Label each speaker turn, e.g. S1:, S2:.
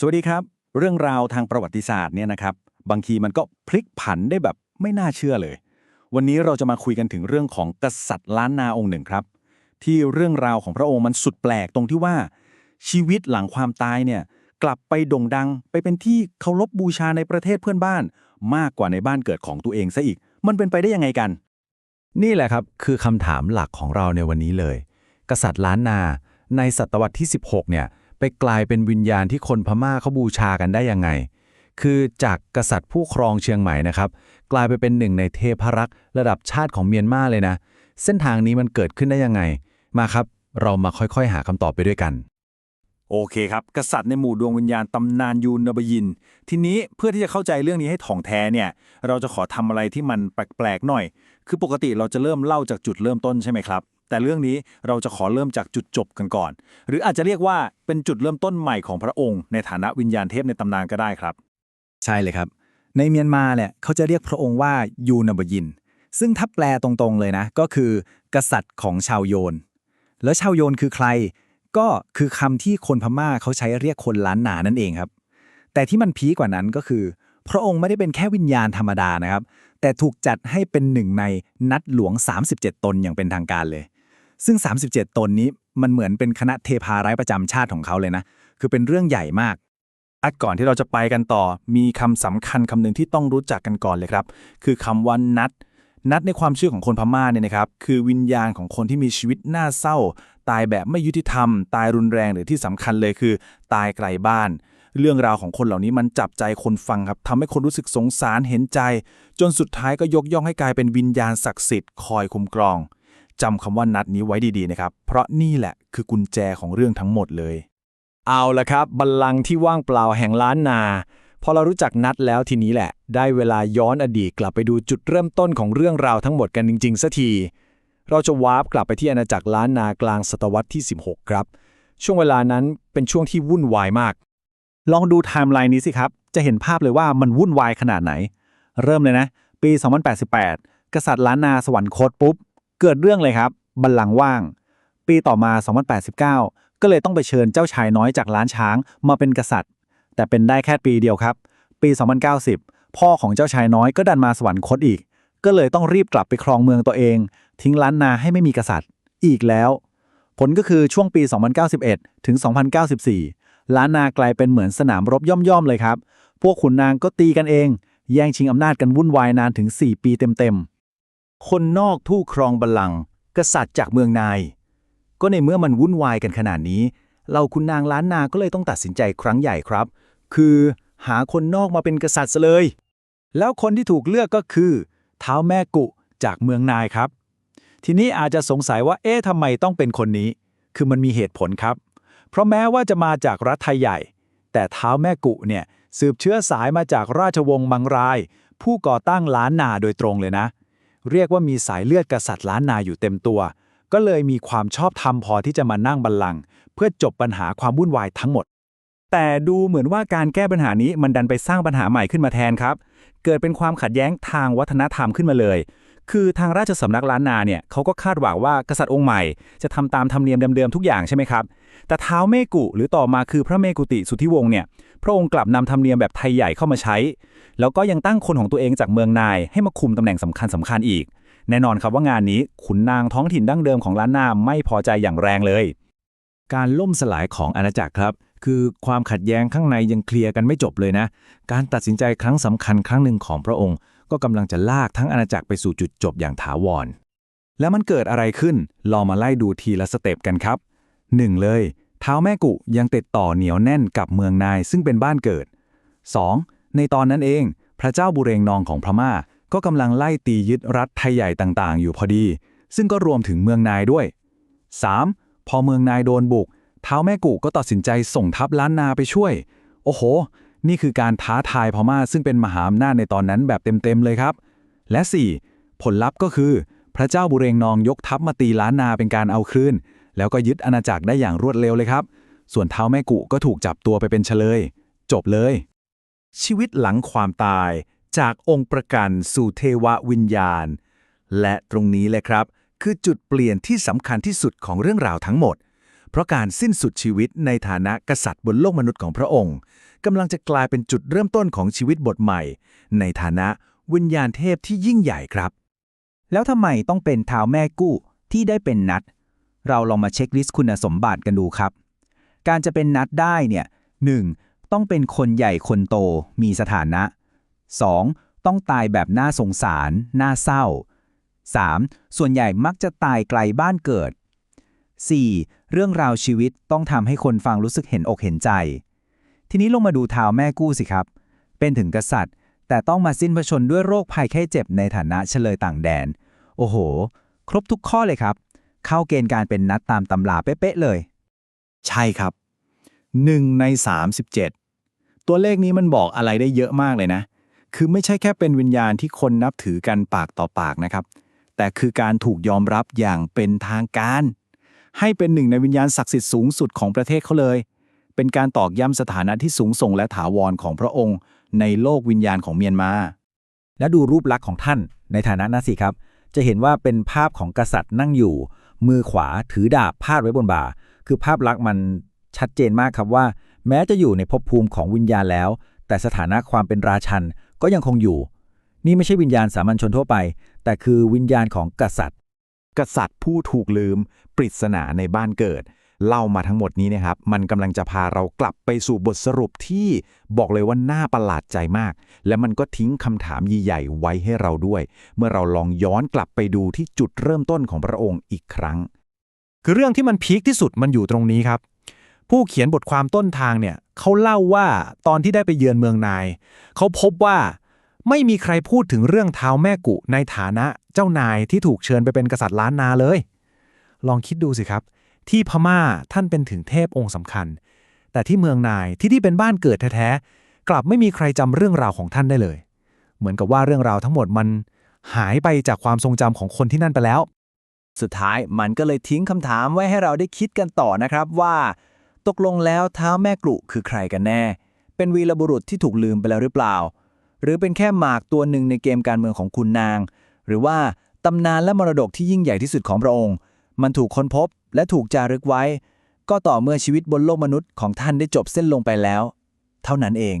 S1: สวัสดีครับ เรื่องราวทางประวัติศาสตร์เนี่ยนะครับ บางทีมันก็พลิกผันได้แบบไม่น่าเชื่อเลย วันนี้เราจะมาคุยกันถึงเรื่องของกษัตริย์ล้านนาองค์หนึ่งครับ ที่เรื่องราวของพระองค์มันสุดแปลกตรงที่ว่า ชีวิตหลังความตายเนี่ยกลับไปโด่งดังไปเป็นที่เคารพบูชาในประเทศเพื่อนบ้าน มากกว่าในบ้านเกิดของตัวเองซะอีก มันเป็นไปได้ยังไงกัน
S2: นี่แหละครับคือคำถามหลักของเราในวันนี้เลย กษัตริย์ล้านนา ในศตวรรษที่ 16 เนี่ย ไปกลายเป็นวิญญาณที่คนพม่าเขาบูชากันได้ยังไง คือจากกษัตริย์ผู้ครองเชียงใหม่นะครับ กลายไปเป็นหนึ่งในเทพรักษ์ระดับชาติของเมียนมาเลยนะ เส้นทางนี้มันเกิดขึ้นได้ยังไง มาครับ เรามาค่อยๆ หาคำตอบไปด้วยกัน
S1: โอเคครับ กษัตริย์ในหมู่ดวงวิญญาณตำนานยูนบยิน ทีนี้เพื่อที่จะเข้าใจเรื่องนี้ให้ถ่องแท้เนี่ย เราจะขอทำอะไรที่มันแปลกๆหน่อย คือปกติเราจะเริ่มเล่าจากจุดเริ่มต้นใช่ไหมครับ แต่เรื่องนี้เราจะขอเริ่มจากจุดจบกันก่อน หรืออาจจะเรียกว่าเป็นจุดเริ่มต้นใหม่ของพระองค์ ในฐานะวิญญาณเทพในตำนานก็ได้ครับ
S3: ใช่เลยครับ ในเมียนมาเนี่ยเขาจะเรียกพระองค์ว่ายูนบยิน ซึ่งถ้าแปลตรงๆเลยนะ ก็คือ กษัตริย์ของชาวโยน แล้วชาวโยนคือใคร ก็คือคำที่คนพม่าเขาใช้เรียกคนล้านนานั่นเองครับ แต่ที่มันพีกว่านั้นก็คือ พระองค์ไม่ได้เป็นแค่วิญญาณธรรมดานะครับ แต่ถูกจัดให้เป็นหนึ่งในนัดหลวง 37 ตนอย่างเป็นทางการเลย ซึ่ง 37 ตนนี้มันเหมือนเป็นคณะเทพาร้ายประจำชาติของเขาเลยนะ คือเป็นเรื่องใหญ่มาก
S1: อะก่อนที่เราจะไปกันต่อ มีคำสำคัญคำหนึ่งที่ต้องรู้จักกันก่อนเลยครับ คือคำว่านัด นัดในความเชื่อของคนพม่าเนี่ยนะครับ คือวิญญาณของคนที่มีชีวิตน่าเศร้า ตายแบบไม่ยุติธรรม ตายรุนแรงหรือที่สำคัญเลยคือ ตายไกลบ้าน เรื่องราวของคนเหล่านี้มันจับใจคนฟังครับทำให้คนรู้สึกสงสารเห็นใจ จนสุดท้ายก็ยกย่องให้กลายเป็นวิญญาณศักดิ์สิทธิ์คอยคุ้มครอง จำคำว่านัดนี้ไว้ดีๆนะครับ เพราะนี่แหละคือกุญแจของเรื่องทั้งหมดเลย
S2: เอาละครับ บัลลังก์ที่ว่างเปล่าแห่งล้านนาพอเรารู้จักนัดแล้วทีนี้แหละ ได้เวลาย้อนอดีตกลับไปดูจุดเริ่มต้นของเรื่องราวทั้งหมดกันจริงๆสักที เราจะวาร์ปกลับไปที่อาณาจักรล้านนากลางศตวรรษที่ 16 ครับ ช่วงเวลานั้นเป็นช่วงที่วุ่นวายมาก
S3: ลองดูไทม์ไลน์นี้สิครับ จะเห็นภาพเลยว่ามันวุ่นวายขนาดไหน เริ่มเลยนะ ปี 2088 กษัตริย์ล้านนาสวรรคตปุ๊บ เกิดเรื่องเลยครับ บัลลังก์ว่าง ปีต่อมา 2089 ก็เลยต้องไปเชิญเจ้าชายน้อยจากล้านช้างมาเป็นกษัตริย์ แต่เป็นได้แค่ปีเดียวครับ ปี 2090 พ่อของเจ้าชายน้อยก็ดันมาสวรรคตอีก ก็เลยต้องรีบกลับไปครองเมืองตัวเอง ทิ้งล้านนาให้ไม่มีกษัตริย์ อีกแล้ว ผลก็คือช่วงปี 2091 ถึง 2094 ล้านนากลายเป็นเหมือนสนามรบย่อมๆเลยครับ พวกขุนนางก็ตีกันเอง แย่งชิงอำนาจกันวุ่นวายนานถึง 4 ปีเต็มๆ
S2: คนนอกทู่ครองบัลลังก์กษัตริย์จากเมืองนาย ก็ในเมื่อมันวุ่นวายกันขนาดนี้ เราคุณนางล้านนาก็เลยต้องตัดสินใจครั้งใหญ่ครับ คือหาคนนอกมาเป็นกษัตริย์ซะเลย
S3: แล้วคนที่ถูกเลือกก็คือ เท้าแม่กุจากเมืองนายครับ ทีนี้อาจจะสงสัยว่าเอ๊ะทำไมต้องเป็นคนนี้ คือมันมีเหตุผลครับ เพราะแม้ว่าจะมาจากรัฐไทยใหญ่ แต่เท้าแม่กุเนี่ยสืบเชื้อสายมาจากราชวงศ์มังราย ผู้ก่อตั้งล้านนาโดยตรงเลยนะ เรียกว่ามีสายเลือดกษัตริย์ล้านนาอยู่เต็มตัว ก็เลยมีความชอบธรรมพอที่จะมานั่งบัลลังก์เพื่อจบปัญหาความวุ่นวายทั้งหมด แต่ดูเหมือนว่าการแก้ปัญหานี้มันดันไปสร้างปัญหาใหม่ขึ้นมาแทนครับ เกิดเป็นความขัดแย้งทางวัฒนธรรมขึ้นมาเลย คือทางราชสำนักล้านนาเนี่ยเขาก็คาดหวังว่ากษัตริย์องค์ใหม่ จะทำตามธรรมเนียมเดิมๆทุกอย่างใช่ไหมครับแต่เท้าเมกุหรือต่อมาคือพระเมกุติสุทธิวงศ์เนี่ย พระองค์กลับนำธรรมเนียมแบบไทยใหญ่เข้ามาใช้ แล้วก็ยังตั้งคนของตัวเองจากเมืองนายให้มาคุมตำแหน่งสำคัญสำคัญอีก แน่นอนครับว่างานนี้ขุนนางท้องถิ่นดั้งเดิมของล้านนาไม่พอใจอย่างแรงเลย
S2: การล่มสลายของอาณาจักรครับ คือความขัดแย้งข้างในยังเคลียร์กันไม่จบเลยนะ การตัดสินใจครั้งสำคัญครั้งหนึ่งของพระองค์ ก็กำลังจะลากทั้งอาณาจักรไปสู่จุดจบอย่างถาวร
S3: แล้วมันเกิดอะไรขึ้นลองมาไล่ดูทีละสเต็ปกันครับ 1. เลย เท้าแม่กุยังติดต่อเหนียวแน่นกับเมืองนายซึ่งเป็นบ้านเกิด 2. ในตอนนั้นเอง พระเจ้าบุเรงนองของพม่า ก็กำลังไล่ตียึดรัฐไทยใหญ่ต่างๆ อยู่พอดี ซึ่งก็รวมถึงเมืองนายด้วย 3. พอเมืองนายโดนบุก เท้าแม่กุก็ตัดสินใจส่งทัพล้านนาไปช่วย โอ้โห นี่คือการท้าทายพม่าซึ่งเป็นมหาอำนาจในตอนนั้นแบบเต็มๆเลยครับ และ 4. ผลลัพธ์ก็คือ พระเจ้าบุเรงนองยกทัพมาตีล้านนาเป็นการเอาคืน แล้วก็ยึดอาณาจักรได้อย่างรวดเร็วเลยครับ ส่วนเท้าแม่กุก็ถูกจับตัวไปเป็นเฉลย จบเลย
S1: ชีวิตหลังความตายจากองค์ประกันสู่เทววิญญาณ และตรงนี้แหละครับ คือจุดเปลี่ยนที่สำคัญที่สุดของเรื่องราวทั้งหมด
S2: เพราะการสิ้นสุดชีวิตในฐานะกษัตริย์บนโลกมนุษย์ของพระองค์กำลังจะกลายเป็นจุดเริ่มต้นของชีวิตบทใหม่ ในฐานะวิญญาณเทพที่ยิ่งใหญ่ครับ
S4: แล้วทำไมต้องเป็นเท้าแม่กู้ที่ได้เป็นนัด เราลองมาเช็คลิสต์คุณสมบัติกันดูครับ การจะเป็นนัดได้เนี่ย 1. ต้องเป็นคนใหญ่คนโตมีสถานะ 2. ต้องตายแบบน่าสงสาร น่าเศร้า 3. ส่วนใหญ่มักจะตายไกลบ้านเกิด 4. เรื่องราวชีวิตต้องทำให้คนฟังรู้สึกเห็นอกเห็นใจ ทีนี้ลงมาดูเท้าแม่กู้สิครับ เป็นถึงกษัตริย์ แต่ต้องมาสิ้นพระชนด้วยโรคภัยไข้เจ็บในฐานะเฉลยต่างแดน โอ้โห ครบทุกข้อเลยครับ เข้าเกณฑ์การเป็นนัดตามตำราเป๊ะๆเลย
S3: ใช่ครับ 1 ใน 37 ตัวเลขนี้มันบอกอะไรได้เยอะมากเลยนะ คือไม่ใช่แค่เป็นวิญญาณที่คนนับถือกันปากต่อปากนะครับ แต่คือการถูกยอมรับอย่างเป็นทางการ ให้เป็นหนึ่งในวิญญาณศักดิ์สิทธิ์สูงสุดของประเทศเขาเลย เป็นการตอกย้ำสถานะที่สูงส่งและถาวรของพระองค์ ในโลกวิญญาณของเมียนมา
S4: แล้วดูรูปลักษณ์ของท่านในฐานะนั้นสิครับ จะเห็นว่าเป็นภาพของกษัตริย์นั่งอยู่ มือขวาถือดาบพาดไว้บนบ่า คือภาพลักษณ์มันชัดเจนมากครับว่า แม้จะอยู่ในภพภูมิของวิญญาณแล้ว แต่สถานะความเป็นราชันก็ยังคงอยู่ นี่ไม่ใช่วิญญาณสามัญชนทั่วไป แต่คือวิญญาณของกษัตริย์
S2: กษัตริย์ผู้ถูกลืม ปริศนาในบ้านเกิด เล่ามาทั้งหมดนี้นะครับ มันกำลังจะพาเรากลับไปสู่บทสรุปที่บอกเลยว่าน่าประหลาดใจมาก และมันก็ทิ้งคำถามใหญ่ๆไว้ให้เราด้วย เมื่อเราลองย้อนกลับไปดูที่จุดเริ่มต้นของพระองค์อีกครั้ง
S1: คือเรื่องที่มันพีคที่สุดมันอยู่ตรงนี้ครับ ผู้เขียนบทความต้นทางเนี่ยเขาเล่าว่าตอนที่ได้ไปเยือนเมืองนาย เขาพบว่าไม่มีใครพูดถึงเรื่องเท้าแม่กุในฐานะเจ้านายที่ถูกเชิญไปเป็นกษัตริย์ล้านนาเลย ลองคิดดูสิครับ ที่พม่าท่านเป็นถึงเทพองค์สำคัญ แต่ที่เมืองนายที่ที่เป็นบ้านเกิดแท้ๆกลับไม่มีใครจำเรื่องราวของท่านได้เลย เหมือนกับว่าเรื่องราวทั้งหมดมันหายไปจากความทรงจำของคนที่นั่นไปแล้ว
S4: สุดท้ายมันก็เลยทิ้งคำถามไว้ให้เราได้คิดกันต่อนะครับว่า ตกลงแล้วเท้าแม่กลุคือใครกันแน่ เป็นวีรบุรุษที่ถูกลืมไปแล้วหรือเปล่า หรือเป็นแค่หมากตัวหนึ่งในเกมการเมืองของคุณนาง หรือว่าตำนานและมรดกที่ยิ่งใหญ่ที่สุดของพระองค์ มันถูกค้นพบ และถูกจารึกไว้ ก็ต่อเมื่อชีวิตบนโลกมนุษย์ของท่านได้จบเส้นลงไปแล้ว เท่านั้นเอง